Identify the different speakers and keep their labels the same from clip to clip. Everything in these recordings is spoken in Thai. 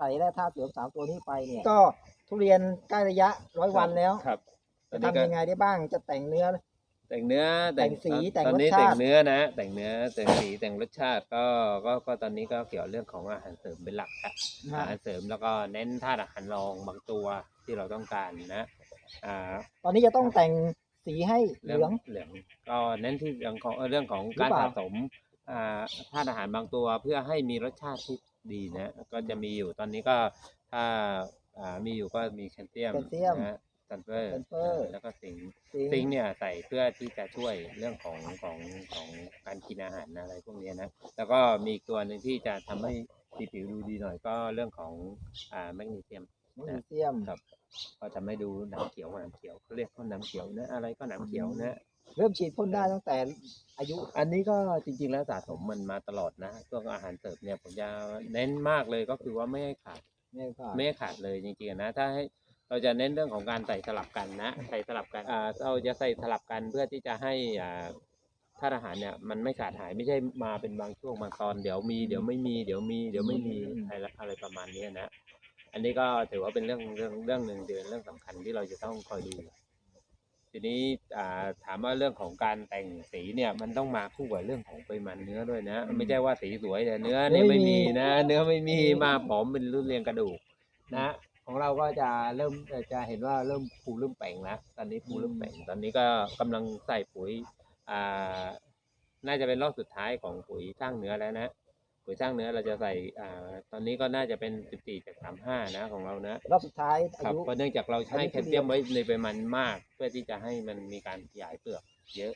Speaker 1: ใส่แร่ธาตุเสริมสามตัวนี้ไปเนี่ย ก็ทุเรียนใกล้ระยะร้อยวันแล้ว
Speaker 2: ครับตอ
Speaker 1: จะ
Speaker 2: นนี้ก็
Speaker 1: ทำยังไงได้บ้างจะแต่งเนื้อ
Speaker 2: แต่งเนื้อ
Speaker 1: แต่งสีแต่ง
Speaker 2: ตอนนี้
Speaker 1: รสชาติ
Speaker 2: แต่งเนื้อนะ แต่งเนื้อแต่งสีแต่งรสชาติก็ก็ก็ตอนนี้ก็เกี่ยวเรื่องของอาหารเสริมเป็นหลักครับ
Speaker 1: นะ
Speaker 2: อาหารเสริมแล้วก็เน้นธาตุอาหารรองบางตัวที่เราต้องการนะอ่า
Speaker 1: ตอนนี้จะต้องแต่งสีให้เห
Speaker 2: เรื่
Speaker 1: ลือง
Speaker 2: เหลืองก็เน้นที่เรื่องของเอ่อเรื่องของ
Speaker 1: หรือ
Speaker 2: การ
Speaker 1: เปล่า
Speaker 2: สะสมอ่าธาตุอาหารบางตัวเพื่อให้มีรสชาติที่ ดีนะ ก็จะมีอยู่ตอนนี้ก็ถ้าอ่ามีอยู่ก็มีแคลเซียม
Speaker 1: แคลเซียม
Speaker 2: นะซันเฟอร์
Speaker 1: ซัลเฟอร์
Speaker 2: แล้วก็สิงค์
Speaker 1: สี
Speaker 2: ซิงค์เนี่ยใส่เพื่อที่จะช่วยเรื่องของของของการกินอาหารอะไรพวกเนี้ยนะ แล้วก็มีอีกตัวหนึ่งที่จะทำให้สีผิวดูดีหน่อยก็เรื่องของอ่าแมกนีเซียม
Speaker 1: แมกนีเซียม
Speaker 2: ครับ ก็ทำให้ดูหนังเขียวหนังเขียวเขาเรียกว่าหนังเขียวนะอะไรก็หนังเขียวนะ
Speaker 1: เริ่มฉีดพ่นได้ตั้งแต่อายุ
Speaker 2: อันนี้ก็จริง ๆ แล้วสะสมมันมาตลอดนะพวกอาหารเสริมเนี่ยผมจะเน้นมากเลยก็คือว่าไม่ให้ขาด
Speaker 1: เนี่ยค่ะ
Speaker 2: ไม่ให้ขาดเลยจริงๆนะถ้าให้เราจะเน้นเรื่องของการใส่สลับกันนะใส่สลับกันอ่าเราจะใส่สลับกันเพื่อที่จะให้อ่าธาตุอาหารเนี่ยมันไม่ขาดหายไม่ใช่มาเป็นบางช่วงบางตอนเดี๋ยวมีเดี๋ยวไม่มีเดี๋ยวมีเดี๋ยวไม่มีอะไรอะไรประมาณเนี้ยนะ อันนี้ก็ถือว่าเป็นเรื่องเรื่องเรื่องหนึ่งเดือนเรื่องสำคัญที่เราจะต้องคอยดู ทีนี้อ่าถามว่าเรื่องของการแต่งสีเนี่ยมันต้องมาคู่กับเรื่องของปริมาณเนื้อด้วยนะ ไม่ใช่ว่าสีสวยแต่เนื้อเนี่ยไม่มีนะ เนื้อไม่มีมาผอมเป็นรุ่นเรียงกระดูกนะของเราก็จะเริ่มเอ่อจะเห็นว่าเริ่มภูเริ่มแป่งแล้วตอนนี้ภูเริ่มแป่งตอนนี้ก็กำลังใส่ปุ๋ยอ่าน่าจะเป็นรอบสุดท้ายของปุ๋ยสร้างเนื้อแล้วนะ ปุ๋ยสร้างเนื้อเราจะใส่อ่าตอนนี้ก็น่าจะเป็น 14จาก35 นะของเรานะ
Speaker 1: รอบสุดท้าย
Speaker 2: ค
Speaker 1: อา
Speaker 2: รับ
Speaker 1: ยุ
Speaker 2: เพราะเนื่องจากเราใช้
Speaker 1: อันนี้
Speaker 2: แค
Speaker 1: คือ
Speaker 2: ลเซียมไว้ในปริมาณมาก เพื่อที่จะให้มันมีการขยายเปลือกเยอะ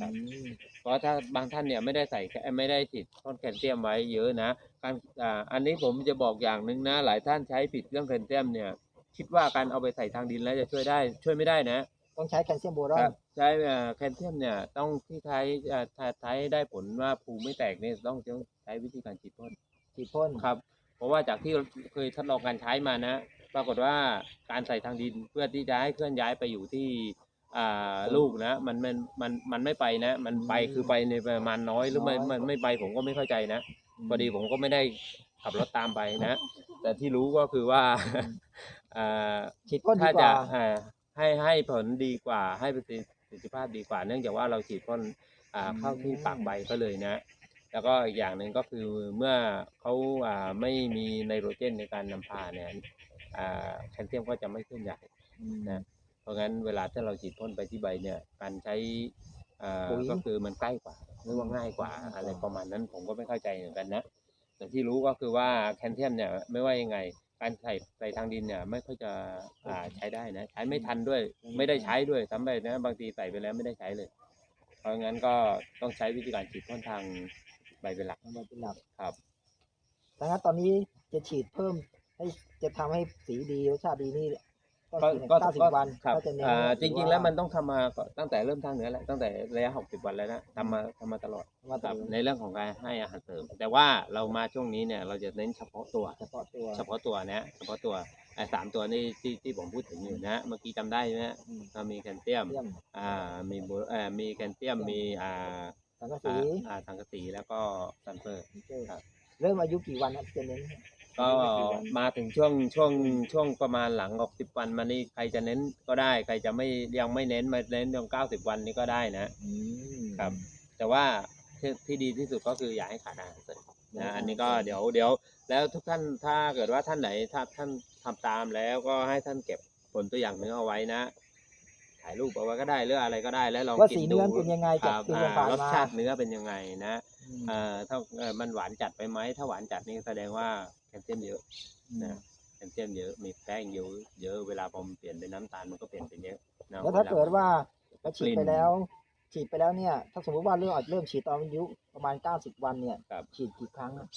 Speaker 2: ครับ
Speaker 1: อืม
Speaker 2: เพราะถ้าบางท่านเนี่ยไม่ได้ใส่แคไม่ได้ฉีดต้นแคลเซียมไว้เยอะนะการอ่าอันนี้ผมจะบอกอย่างหนึ่งนะ หลายท่านใช้ผิดเรื่องแคลเซียมเนี่ย คิดว่าการเอาไปใส่ทางดินแล้วจะช่วยได้ช่วยไม่ได้นะ
Speaker 1: ต้องใช้แคลเซียมโบรอ
Speaker 2: ครั
Speaker 1: น
Speaker 2: บใช้เอ่อแคลเซียมเนี่ยต้องที่ใช้เอ่อถ้าใช้ได้ผลว่าภูไม่แตกเนี่ยต้องต้องใช้วิธีการฉีดพ่น
Speaker 1: ฉีดพ่น
Speaker 2: ครับ เพราะว่าจากที่เคยทดลองการใช้มานะ ปรากฏว่าการใส่ทางดินเพื่อที่จะให้เคลื่อนย้ายไปอยู่ที่อ่าลูกนะมันมันมันมันไม่ไปนะ มันไปคือไปในประมาณน้อยหรือไม่มันไม่ไปผมก็ไม่เข้าใจนะพอดีผมก็ไม่ได้ขับรถตามไปนะ แต่ที่รู้ก็คือว่าอ่า
Speaker 1: ฉีดพ่นดี
Speaker 2: ถ้ากจะ
Speaker 1: ว่า
Speaker 2: อ่าให้ให้ผลดีกว่าให้ประสิทธิภาพดีกว่า เนื่องจากว่าเราฉีดพ่นอ่าเข้าที่ปากใบก็เลยนะ แล้วก็อีกอย่างหนึ่งก็คือเมื่อเขาอ่าไม่มีไนโตรเจนในการนำพาเนี่ยอ่าแคลเซียมก็จะไม่ขึ้นใหญ่นะเพราะงั้นเวลาที่เราฉีดพ่นไปที่ใบเนี่ยการใช้อ่า
Speaker 1: ปุ๋ย
Speaker 2: ก็คือมันใกล้กว่าหรือว่าง่ายกว่าอะไรประมาณนั้นผมก็ไม่เข้าใจเหมือนกันนะแต่ที่รู้ก็คือว่าแคลเซียมเนี่ยไม่ว่ายังไงการใส่ใส่ทางดินเนี่ยไม่ค่อยจะอ่าใช้ได้นะใช้ไม่ทันด้วย ไม่ได้ใช้ด้วยซ้ำไปนะบางทีใส่ไปแล้วไม่ได้ใช้เลย เพราะงั้นก็ต้องใช้วิธีการฉีดพ่นทาง ใบเป็นหลัก
Speaker 1: เอามาเป็นหลัก
Speaker 2: ครับ
Speaker 1: ดังนั้นตอนนี้จะฉีดเพิ่มให้จะทำให้สีดีรสชาติดีนี่ก็
Speaker 2: ก็
Speaker 1: ฉีด
Speaker 2: ก็
Speaker 1: เก้าสิบ
Speaker 2: ก็
Speaker 1: วัน
Speaker 2: ครับ
Speaker 1: ก็จะเน้น
Speaker 2: อ่าจ
Speaker 1: หอ
Speaker 2: ริงๆ
Speaker 1: ว่า
Speaker 2: แล้วมันต้องทำมาก็ตั้งแต่เริ่มทางเนื้อแล้วตั้งแต่ระยะ60วันแล้วนะทำมาทำมาตลอด
Speaker 1: ว่า
Speaker 2: ครั
Speaker 1: ตั
Speaker 2: บ
Speaker 1: ว
Speaker 2: ในเรื่องของการให้อาหารเสริม แต่ว่าเรามาช่วงนี้เนี่ยเราจะเน้นเฉพาะตัว
Speaker 1: เฉพาะตัว
Speaker 2: เฉพาะตัวนะเฉพาะตัวไอ้สามตัวนี่ที่ที่ผมพูดถึงอยู่นะเมื่อกี้จำได้ไหม
Speaker 1: อืม
Speaker 2: เรามีแคลเซียม
Speaker 1: เยี่ยม
Speaker 2: อ่ามีโบเอ่อมีแคลเซียมมีอ่า
Speaker 1: สังกะสี
Speaker 2: อ่าอ่าสังกะสีแล้วก็ซัลเฟอร์ ครับ
Speaker 1: เริ่มอายุกี่วันครับจะเน้น
Speaker 2: ก็มาถึงช่วงช่วงช่วงประมาณหลังออกสิบวันมานี่ใครจะเน้นก็ได้ ใครจะไม่ยังไม่เน้นมาเน้นตรงเก้าสิบวันนี้ก็ได้นะ
Speaker 1: อืม
Speaker 2: ครับ แต่ว่าที่ที่ดีที่สุดก็คืออย่าให้ขาดอาหารเสริมนะอันนี้ก็เดี๋ยวเดี๋ยวแล้วทุกท่านถ้าเกิดว่าท่านไหนถ้าท่านทำตามแล้วก็ให้ท่านเก็บผลตัวอย่างเนื้อเอาไว้นะ ถ่ายรูปเอาไว้ก็ได้หรืออะไรก็ได้แล้วลอง
Speaker 1: ว่า
Speaker 2: กิ
Speaker 1: สี
Speaker 2: นดู
Speaker 1: เนื้อเป็นยังไง
Speaker 2: ค
Speaker 1: จาก
Speaker 2: รับ
Speaker 1: ที่
Speaker 2: อ่า
Speaker 1: ผ่าน
Speaker 2: รส
Speaker 1: มา
Speaker 2: ชาติเนื้อเป็นยังไงนะ
Speaker 1: อืม
Speaker 2: เอ่อถ้าเอ่อมันหวานจัดไปไหมถ้าหวานจัดนี่แสดงว่าแคลเซียมเยอะนะแคลเซียมเยอะมีแป้งเยอะเยอะเวลาพอมันเปลี่ยนเป็นน้ำตาลมันก็เปลี่ยนเป็นเยอะนะ
Speaker 1: แล้วถ้า
Speaker 2: ล
Speaker 1: เกิดว่าเราฉีด
Speaker 2: กลิ่น
Speaker 1: ไปแล้ว ฉีดไปแล้วเนี่ย ถ้าสมมติว่าเริ่มเริ่มฉีดตอนอายุประมาณ 90 วันเนี่ย
Speaker 2: ครับ
Speaker 1: ฉีดกี่ครั้งอะ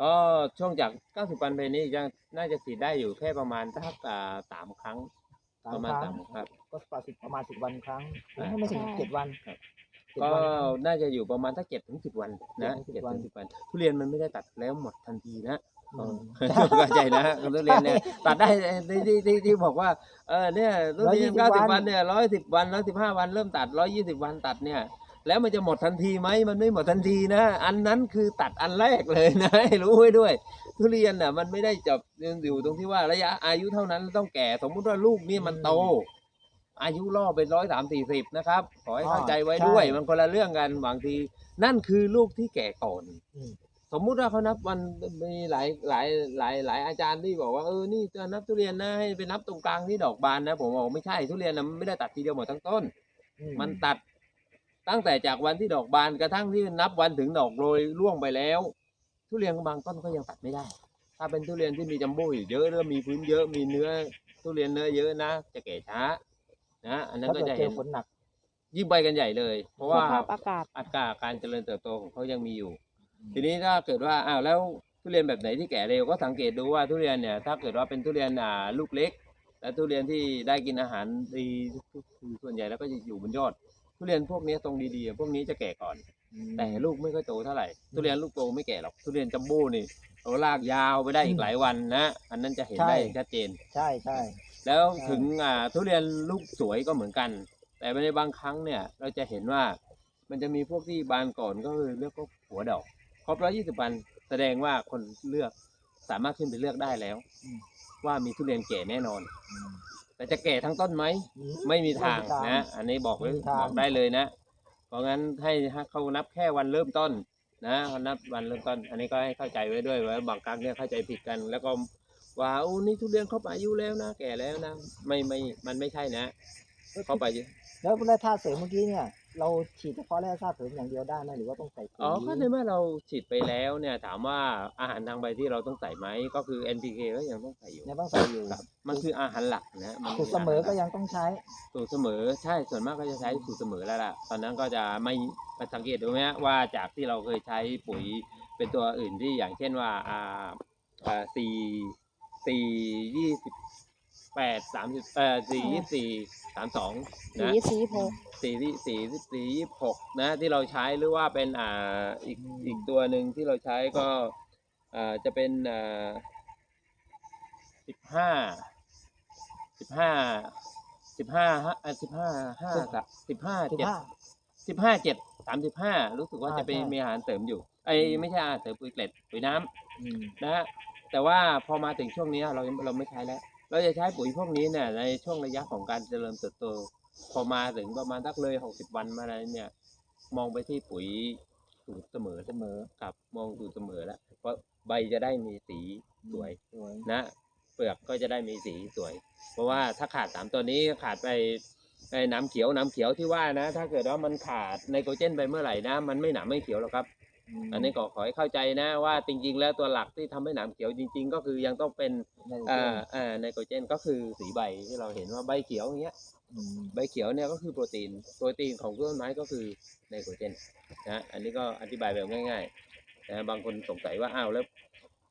Speaker 2: ก็ช่วงจาก 90 วันไปนี้ยังน่าจะฉีดได้อยู่แค่ประมาณสักอ่าสามครั้ง
Speaker 1: สา
Speaker 2: ป
Speaker 1: ม
Speaker 2: ระมาณ
Speaker 1: ครั้ง
Speaker 2: สามครับ
Speaker 1: ก็ประมาณสิบประมาณสิบวันครั้ง
Speaker 2: อ่า
Speaker 1: ไม่ถึง
Speaker 3: ใช่
Speaker 1: เจ็ดวัน
Speaker 2: ครับ
Speaker 1: เจ็ด
Speaker 2: ก็
Speaker 1: วันครั้ง
Speaker 2: น่าจะอยู่ประมาณสักเจ็ดถึงสิบวันนะ
Speaker 1: เจ็
Speaker 2: เจ็
Speaker 1: ด
Speaker 2: ด
Speaker 1: ถึงสิบวัน
Speaker 2: ถึงสิบวันทุเรียนมันไม่ได้ตัดแล้วหมดทันทีนะ
Speaker 1: อืม
Speaker 2: เข้าใจนะทุเรียนเนี่ยตัดได้ที่ที่ที่ที่บอกว่าเออเนี่ยทุเรียน
Speaker 1: 120
Speaker 2: เก้าสิบ
Speaker 1: วั
Speaker 2: วันนเนี่ยร้อยสิบวันร้อยสิบห้าวันเริ่มตัดร้อยยี่สิบวันตัดเนี่ย แล้วมันจะหมดทันทีไหมมันไม่หมดทันทีนะ อันนั้นคือตัดอันแรกเลยนะ ให้รู้ไว้ด้วย ทุเรียนน่ะมันไม่ได้จับอยู่ตรงที่ว่าระยะอายุเท่านั้นต้องแก่ สมมุติว่าลูกนี่มันโต อายุล่อเป็นร้อยสามสี่สิบนะครับ ขอให้เข้าใจไว้ด้วย มันคนละเรื่องกันบางที นั่นคือลูกที่แก่ก่อน
Speaker 1: อืม
Speaker 2: สมมุติว่าเขานับวันมีหลายหลายหลายหลายอาจารย์ที่บอกว่าเออนี่จะนับทุเรียนนะให้ไปนับตรงกลางที่ดอกบานนะผมบอกไม่ใช่ทุเรียนนะมันไม่ได้ตัดทีเดียวหมดทั้งต้น
Speaker 1: อื
Speaker 2: มันตัดตั้งแต่จากวันที่ดอกบานกระทั่งที่นับวันถึงดอกโรยร่วงไปแล้ว ทุเรียนบางต้นก็ยังตัดไม่ได้ ถ้าเป็นทุเรียนที่มีจัมโบ้อยู่เยอะหรือมีพื้นเยอะมีเนื้อ ทุเรียนเนื้อเยอะนะ จะแก่ช้า นะอันนั้น
Speaker 1: ถ้า
Speaker 2: ก็
Speaker 1: เกิด
Speaker 2: จะ
Speaker 1: เจ
Speaker 2: เห็
Speaker 1: อนฝนหนัก
Speaker 2: ยิ่งไปกันใหญ่เลย เพราะว่า
Speaker 3: สภาพอากาศ
Speaker 2: อัตราการเจริญเติบโตของเขายังมีอยู่ ทีนี้ถ้าเกิดว่าอ้าวแล้วทุเรียนแบบไหนที่แก่เร็วก็สังเกตดูว่าทุเรียนเนี่ยถ้าเกิดว่าเป็นทุเรียนอ่าลูกเล็ก และทุเรียนที่ได้กินอาหารดีคือส่วนใหญ่แล้วก็จะอยู่บนยอด ทุเรียนพวกนี้ตรงดีๆ พวกนี้จะแก่ก่อน แต่ลูกไม่ค่อยโตเท่าไหร่ทุเรียนลูกโตไม่แก่หรอกทุเรียนจัมโบ้นี่เอาลากยาวไปได้อีกหลายวันนะ อันนั้นจะเห็นได้ชัดเจน
Speaker 1: ใช่ใช่
Speaker 2: แล้ว
Speaker 1: ใช่
Speaker 2: ถึงอ่าทุเรียนลูกสวยก็เหมือนกัน แต่ในบางครั้งเนี่ยเราจะเห็นว่ามันจะมีพวกที่บานก่อนก็คือเลือกก็หัวดอกครบร้อยี่สิบวันแสดงว่าคนเลือกสามารถขึ้นไปเลือกได้แล้ว ว่ามีทุเรียนแก่แน่นอน
Speaker 1: อืม
Speaker 2: แต่จะแก่ทั้งต้นไหม
Speaker 1: อื
Speaker 2: ไม่มีทาง
Speaker 1: ไม่มีทาง
Speaker 2: นะ อันนี้บอกไว้
Speaker 1: ไม่มีทาง
Speaker 2: บอกได้เลยนะ เพราะงั้นให้ให้เขานับแค่วันเริ่มต้นนะเขานับวันเริ่มต้น อันนี้ก็ให้เข้าใจไว้ด้วยว่าบางครั้งเนี่ยเข้าใจผิดกัน แล้วก็ ว่าโอ้นี่ทุเรียนครบอายุแล้วนะแก่แล้วนะไม่ไม่มันไม่ใช่นะเข้าไป
Speaker 1: แล้วแร่ธาตุเสริมเมื่อกี้เนี่ยเราฉีดเฉพาะแร่ธาตุเสริมอย่างเดียวได้ไหมหรือว่าต้องใส่ปุ๋ย
Speaker 2: อ๋อก็ในเมื่อเราฉีดไปแล้วเนี่ยถามว่าอาหารทางใบที่เราต้องใส่ไหมก็คือ NPK ก็ยังต้องใส่อยู่
Speaker 1: ยังต้องใส่อยู่
Speaker 2: ครับมันคืออาหารหลักนะมัน
Speaker 1: สูตรเสมอก็ยังต้องใช้
Speaker 2: สูตรเสมอใช่ส่วนมากก็จะใช้สูตรเสมอแล้วล่ะตอนนั้นก็จะไม่มาสังเกตดูไหมฮะว่าจากที่เราเคยใช้ปุ๋ยเป็นตัวอื่นที่อย่างเช่นว่าอ่าอ่า สี่สี่ยี่สิบแปดสามสิบเอ่อสี่ยี่สี่สามสอง
Speaker 3: สี
Speaker 2: นะ
Speaker 3: สีโพ
Speaker 2: สี่ที่สี่สี่ยี่หกนะที่เราใช้หรือว่าเป็นอ่าอีกอีกตัวหนึ่งที่เราใช้ก็อ่าจะเป็นอ่าสิบห้าสิบห้าสิบห้าสิบห้าห้าสิบห้า
Speaker 1: สิบ
Speaker 2: เจ็ด
Speaker 1: ห้า
Speaker 2: สิบห้าเจ็ดสามสิบห้ารู้สึกว่า
Speaker 1: อ่า
Speaker 2: จะเป็น
Speaker 1: ใช่
Speaker 2: มีอาหารเสริมอยู่ไอ้ไม่ใช่อาหารเสริมปุ๋ยเกล็ดปุ๋ยน้ำ
Speaker 1: อืม
Speaker 2: นะฮะ แต่ว่าพอมาถึงช่วงนี้เราเราไม่ใช้แล้ว เราจะใช้ปุ๋ยพวกนี้เนี่ยในช่วงระยะของการเจริญเติบโต พอมาถึงประมาณสักเลยหกสิบวันมาอะไรเนี่ย มองไปที่ปุ๋ยสูตรเสมอเสมอกับมองสูตรเสมอแล้วเพราะใบจะได้มีสีสวย
Speaker 1: สวย
Speaker 2: นะเปลือกก็จะได้มีสีสวย เพราะว่าถ้าขาดสามตัวนี้ขาดไปไอ้น้ำเขียวน้ำเขียวที่ว่านะ ถ้าเกิดว่ามันขาดไนโตรเจนไปเมื่อไหร่นะ มันไม่หนามไม่เขียวหรอกครับ
Speaker 1: ม
Speaker 2: อันนี้ก็ขอให้เข้าใจนะว่าจริงๆ แล้วตัวหลักที่ทำให้หนามเขียวจริง ๆ ก็คือยังต้องเป็น
Speaker 1: ใน
Speaker 2: อ่าอ่าไนโตรเจนก็คือสีใบที่เราเห็นว่าใบเขียวอย่างเงี้ย
Speaker 1: อืม
Speaker 2: ใบเขียวเนี่ยก็คือโปรตีนโปรตีนของต้นไม้ก็คือไนโตรเจนนะอันนี้ก็อธิบายแบบง่ายๆนะบางคนสงสัยว่าอ้าวแล้ว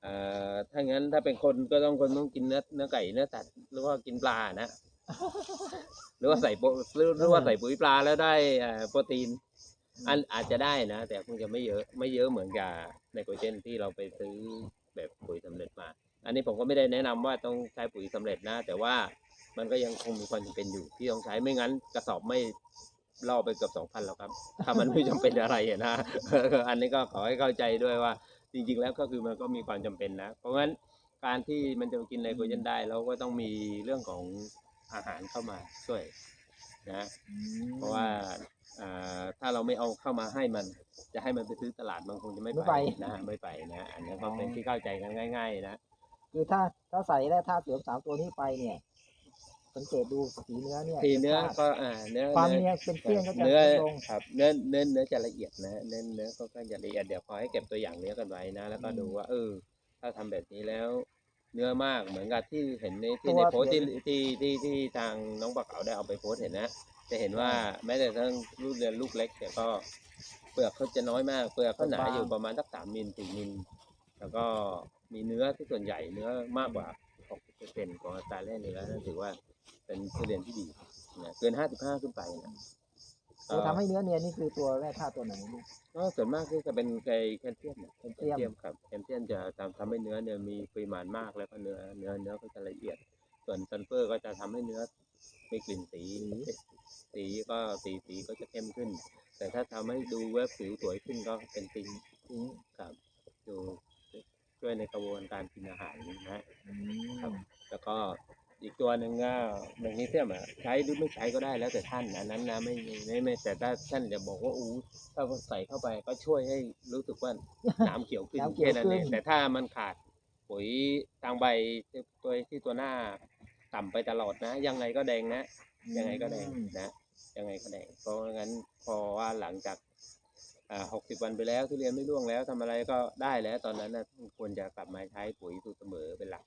Speaker 2: เอ่อถ้างั้นถ้าเป็นคนก็ต้องคนต้องกินเนื้อเนื้อไก่เนื้อสัตว์หรือว่ากินปลานะหรือว่าใส่โปรหรือหรือว่าใส่ปุ๋ยปลาแล้วได้เอ่อโปรตีน อันอาจจะได้นะ แต่คงจะไม่เยอะไม่เยอะเหมือนกับไนโตรเจนที่เราไปซื้อแบบปุ๋ยสำเร็จมา อันนี้ผมก็ไม่ได้แนะนำว่าต้องใช้ปุ๋ยสำเร็จนะ แต่ว่ามันก็ยังคงมีความจำเป็นอยู่ที่ต้องใช้ไม่งั้นกระสอบไม่ล่อไปเกือบสองพันแล้วครับ ถ้ามันไม่จำเป็นอะไรอะนะ อันนี้ก็ขอให้เข้าใจด้วยว่า จริง ๆ แล้วก็คือมันก็มีความจำเป็นนะ เพราะงั้นการที่มันจะกินไนโตรเจนได้เราก็ต้องมีเรื่องของอาหารเข้ามาช่วยนะ
Speaker 1: อืม
Speaker 2: เพราะว่าอ่าถ้า เราไม่เอาเข้ามาให้มัน จะให้มันไปซื้อตลาดมันคงจะไม่
Speaker 1: ไม่
Speaker 2: ไป
Speaker 1: ไป
Speaker 2: นะไม่ไปนะอันนี้ก็
Speaker 1: อ๋อ
Speaker 2: เป็นที่เข้าใจกันง่าย ๆ นะ
Speaker 1: คือถ้าถ้าใส่แร่ธาตุเสริมสามตัวนี้ไปเนี่ย สังเกตดูสีเนื้อเนี่ย
Speaker 2: ทีเนื้อ
Speaker 1: รสชาติ
Speaker 2: ก็อ่าเนื้อ
Speaker 1: ความ
Speaker 2: เนื้อ
Speaker 1: เนียนเป็นเสี้ยนก็จะ
Speaker 2: เนื้อ
Speaker 1: ลดลง
Speaker 2: ครับเนื้อเนื้อเนื้อจะละเอียดนะเนื้อเนื้อก็จะละเอียดเดี๋ยวขอให้เก็บตัวอย่างเนื้อกันไว้นะ แล้วก็
Speaker 1: อืม
Speaker 2: ดูว่าเออ ถ้าทำแบบนี้แล้ว เนื้อมากเหมือนกับที่เห็นใน
Speaker 1: ตั
Speaker 2: ที่
Speaker 1: ว
Speaker 2: ในโพสต์ที่
Speaker 1: เห็น
Speaker 2: ที่ที่ที่ทางน้องปลาเก๋าได้เอาไปโพสต์เห็นนะ จะเห็นว่าแม้แต่ทั้งลูกเรือนลูกเล็กแต่ก็เปลือกเขาจะน้อยมากเปลือกเขาหนา
Speaker 1: บาง
Speaker 2: อยู่ประมาณสักสามมิลสี่มิลแล้วก็มีเนื้อที่ส่วนใหญ่เนื้อมากกว่าหกสิบเปอร์เซ็นต์ของอัตราแร่เนื้อนั่นถือว่าเป็นทุเรียนที่ดีนะเกินห้าสิบห้าขึ้นไปนะ
Speaker 1: ตัวทำให้เนื้อเนียนนี่คือตัวแร่ธาตุตัวไหนลูก
Speaker 2: ก็ส่วนมากที่จะเป็นไกลแคลเซียมนะ
Speaker 1: แคลเซียม
Speaker 2: แคมครับแคลเซียมจะทำทำให้เนื้อเนี่ยมีปริมาณมากแล้วก็เนื้อเนื้อเนื้อก็จะละเอียด ส่วนซัลเฟอร์ก็จะทำให้เนื้อ มีกลิ่นสีสีก็สีสีก็จะเข้มขึ้น แต่ถ้าทำให้ดูเว็บผิวสวยขึ้นก็เป็นติง
Speaker 1: ทิ้ง
Speaker 2: ครับดูช่วยในกระบวนการกินอาหารนะฮะ
Speaker 1: อื
Speaker 2: ครับ
Speaker 1: ม
Speaker 2: แล้วก็อีกตัวหนึ่งก็แมกนีเซียมอะใช้หรือไม่ใช้ก็ได้แล้วแต่ท่านอันนั้นนะไม่ไม่ไม่ไม่แต่ถ้าท่านจะบอกว่าอู้ถ้าใส่เข้าไปก็ช่วยให้รู้สึกว่าหน้ำเขียวขึ้น
Speaker 1: น้ำเขียว
Speaker 2: แค่นั้นเอง
Speaker 1: ขึ้น
Speaker 2: แต่ถ้ามันขาดปุ๋ยทางใบตัวที่ตัวหน้า ต่ำไปตลอดนะ ยังไงก็แดงนะ ยังไงก็แดงนะ ยังไงก็แดง เพราะงั้นพอว่าหลังจากอ่าหกสิบวันไปแล้วทุเรียนไม่ร่วงแล้วทำอะไรก็ได้แล้วตอนนั้นนะควรจะกลับมาใช้ปุ๋ยสูตรเสมอเป็นหลัก